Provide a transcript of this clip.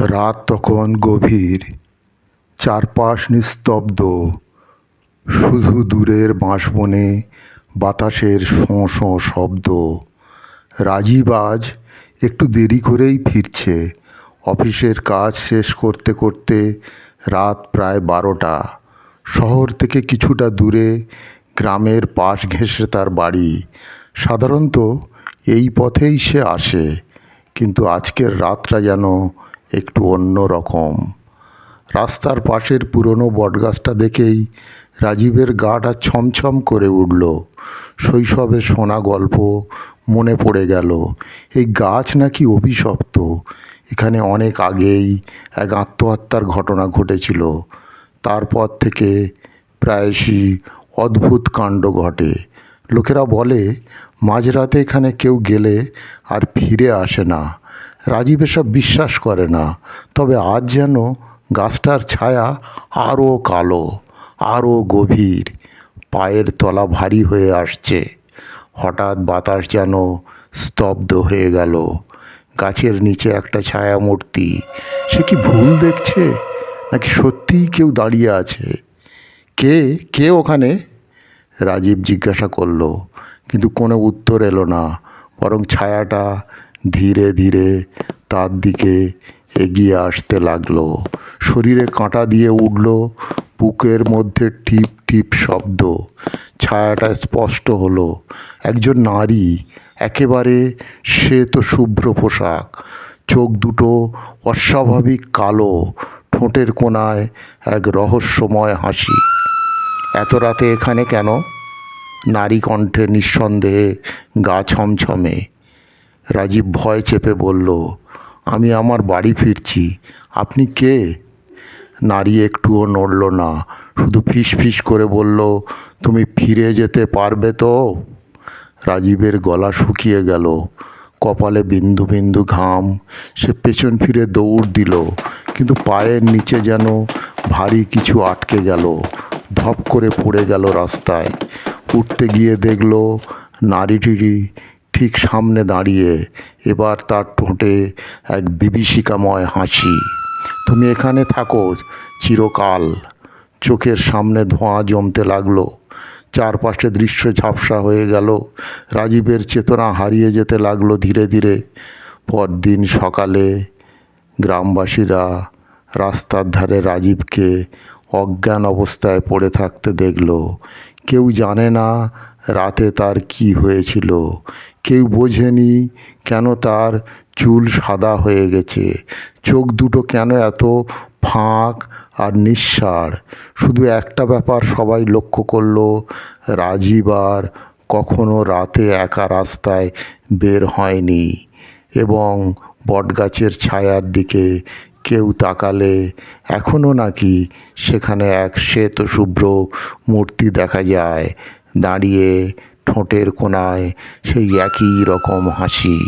রাত তখন গভীর, চারপাশ নিস্তব্ধ। শুধু দূরের বাঁশবনে বাতাসের শোঁ শোঁ শব্দ। রাজীব আজ একটু দেরি করেই ফিরছে। অফিসের কাজ শেষ করতে করতে রাত প্রায় বারোটা। শহর থেকে কিছুটা দূরে গ্রামের পাশ ঘেঁষে তার বাড়ি। সাধারণত এই পথেই সে আসে, কিন্তু আজকের রাতটা যেন একটু অন্য রকম। রাস্তার পাশের পুরনো বটগাছটা দেখেই রাজীবের গাটা ছমছম করে উঠল। শৈশবে শোনা গল্প মনে পড়ে গেল। এই গাছ নাকি অভিশপ্ত। এখানে অনেক আগেই এক আত্মহত্যার ঘটনা ঘটেছিল। তারপর থেকে প্রায়শই অদ্ভুত কাণ্ড ঘটে। লোকেরা বলে, মাঝরাতে এখানে কেউ গেলে আর ফিরে আসে না। রাজীব এসব বিশ্বাস করে না। তবে আজ যেন গাছটার ছায়া আরও কালো আরও গভীর, পায়ের তলা ভারী হয়ে আসছে। হঠাৎ বাতাস যেন স্তব্ধ হয়ে গেল। গাছের নিচে একটা ছায়া মূর্তি সে কি ভুল দেখছে? নাকি সত্যিই কেউ দাঁড়িয়ে আছে? কে কে ওখানে? রাজীব জিজ্ঞাসা করল, কিন্তু কোনো উত্তর এলো না, বরং ছায়াটা ধীরে ধীরে তার দিকে এগিয়ে আসতে লাগল। শরীরে কাঁটা দিয়ে উঠল বুকের মধ্যে টিপ টিপ শব্দ। ছায়াটা স্পষ্ট হলো, একজন নারী, একেবারে সে তো শুভ্র পোশাক। চোখ দুটো অস্বাভাবিক কালো, ঠোঁটের কোনায় এক রহস্যময় হাসি। এত রাতে এখানে কেন? নারী কণ্ঠে নিঃসন্দেহে গা ছমছমে। রাজীব ভয় চেপে বলল, আমি আমার বাড়ি ফিরছি। আপনি কে? নারী একটুও নড়ল না, শুধু ফিস ফিস করে বলল, তুমি ফিরে যেতে পারবে তো? রাজীবের গলা শুকিয়ে গেল, কপালে বিন্দু বিন্দু ঘাম। সে পেছন ফিরে দৌড় দিল, কিন্তু পায়ের নিচে যেন ভারী কিছু আটকে গেল। ধপ করে পড়ে গেল রাস্তায়। উঠতে গিয়ে দেখল নারীটিরই ঠিক সামনে দাঁড়িয়ে এবার তার ঠোঁটে এক বিভীষিকাময় হাসি। তুমি এখানে থাকো চিরকাল। চোখের সামনে ধোঁয়া জমতে লাগল। চারপাশে দৃশ্য ঝাপসা হয়ে গেল। রাজীবের চেতনা হারিয়ে যেতে লাগল ধীরে ধীরে। পরদিন সকালে গ্রামবাসীরা রাস্তার ধারে রাজীবকে অজ্ঞান অবস্থায় পড়ে থাকতে দেখল, কেউ জানে না রাতে তার কি হয়েছিল। কেউ বোঝেনি কেন তার চুল সাদা হয়ে গেছে। চোখ দুটো কেন এত ফাঁক আর নিঃসাড় শুধু একটা ব্যাপার সবাই লক্ষ্য করল, রাজীব আর কখনো রাতে একা রাস্তায় বের হয়নি এবং বটগাছের ছায়ার দিকে কেউ তাকালে এখনও নাকি সেখানে এক শ্বেত শুভ্র মূর্তি দেখা যায়, দাঁড়িয়ে ঠোঁটের কোণায় সেই একই রকম হাসি।